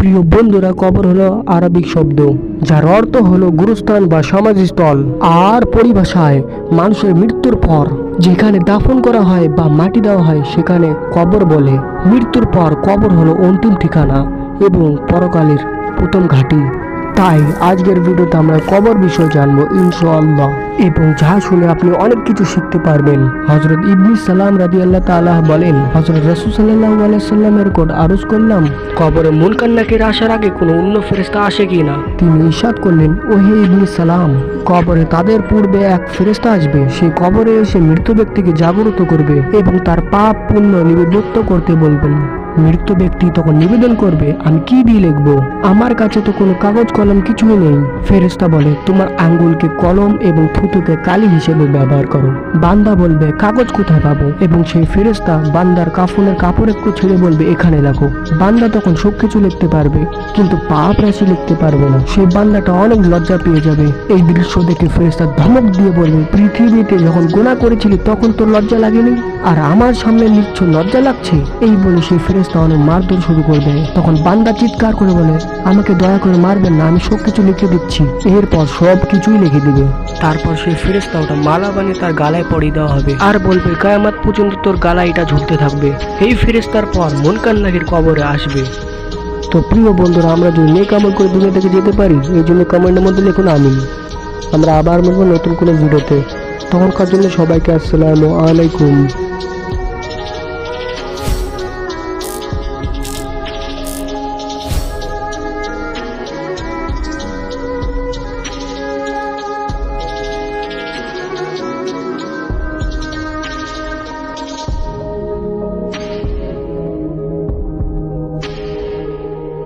প্রিয় বন্ধুরা, কবর হলো আরবিক শব্দ, যার অর্থ হলো গুরুস্থান বা সমাধিস্থল। আর পরিভাষায় মানুষের মৃত্যুর পর যেখানে দাফন করা হয় বা মাটি দেওয়া হয়, সেখানে কবর বলে। মৃত্যুর পর কবর হলো অন্তিম ঠিকানা এবং পরকালের প্রথম ঘাঁটি। তাই আজকের ভিডিওতে আমরা কবর বিষয় জানব, ইনশাআল্লাহ। এবং যা শুনে আপনি অনেক কিছু শিখতে পারবেন। হজরত ইবনি সালাম রাজি আল্লাহ তালাহ বলেন হজরত রসুল সাল্লাহ আলাইসাল্লামের কোট আরজ করলাম? কবরে মুনকান্নাকের আসার আগে কোনো অন্য ফেরেস্তা আসে কি না তিনি ইশাদ করলেন, ওহে ইবনি সালাম, কবরে তাদের পূর্বে এক ফেরেস্তা আসবে। সে কবরে এসে মৃত ব্যক্তিকে জাগ্রত করবে এবং তার পাপ পুণ্য নিবেদিত করতে বলবেন। মৃত ব্যক্তি তখন নিবেদন করবে, আমি কি দিয়ে লিখব? আমার কাছে তো কোনো কাগজ, কলম কিছুই নেই। ফেরেস্তা বলে, তোমার আঙ্গুলকে কলম এবং থুতুকে কালি হিসেবে ব্যবহার করো। বান্দা বলবে, কাগজ কোথায় পাবো? এবং সেই ফেরেস্তা বান্দার কাফনের কাপড় একটু ছেড়ে বলবে, এখানে রাখো বান্দা তখন সব কিছু লিখতে পারবে, কিন্তু পাপ রাশি লিখতে পারবে না। সেই বান্দাটা অনেক লজ্জা পেয়ে যাবে। এই দৃশ্য দেখে ফেরেস্তা ধমক দিয়ে বলবে, পৃথিবীতে যখন গুণা করেছিলি, তখন তোর লজ্জা লাগেনি? আর আমার সামনে লিখছ লজ্জা লাগছে? এই বলে সেই ফেরেস্তা অনেক মারধর শুরু করবে। তখন বান্দা চিৎকার করে বলে, আমাকে দয়া করে মারবেন না, আমি সব কিছু লিখে দিচ্ছি। এরপর সব কিছুই লিখে দিবে। তারপর সেই ফেরেস্তা ওটা মালা বানিয়ে তার গালায় পরিয়ে দেওয়া হবে। আর বলবে, কায়ামাত পর্যন্ত তোর গালা এটা ঝুলতে থাকবে। এই ফেরেস্তার পর মনকান্নাগের কবরে আসবে। তো প্রিয় বন্ধুরা, আমরা যদি নেক আমল করে দুনিয়া থেকে যেতে পারি, এই জন্য কমেন্টের মধ্যে লিখুন আমি আমরা আবার মিলবো নতুন কোনো ভিডিওতে। তখনকার জন্য সবাইকে আসসালামু আলাইকুম।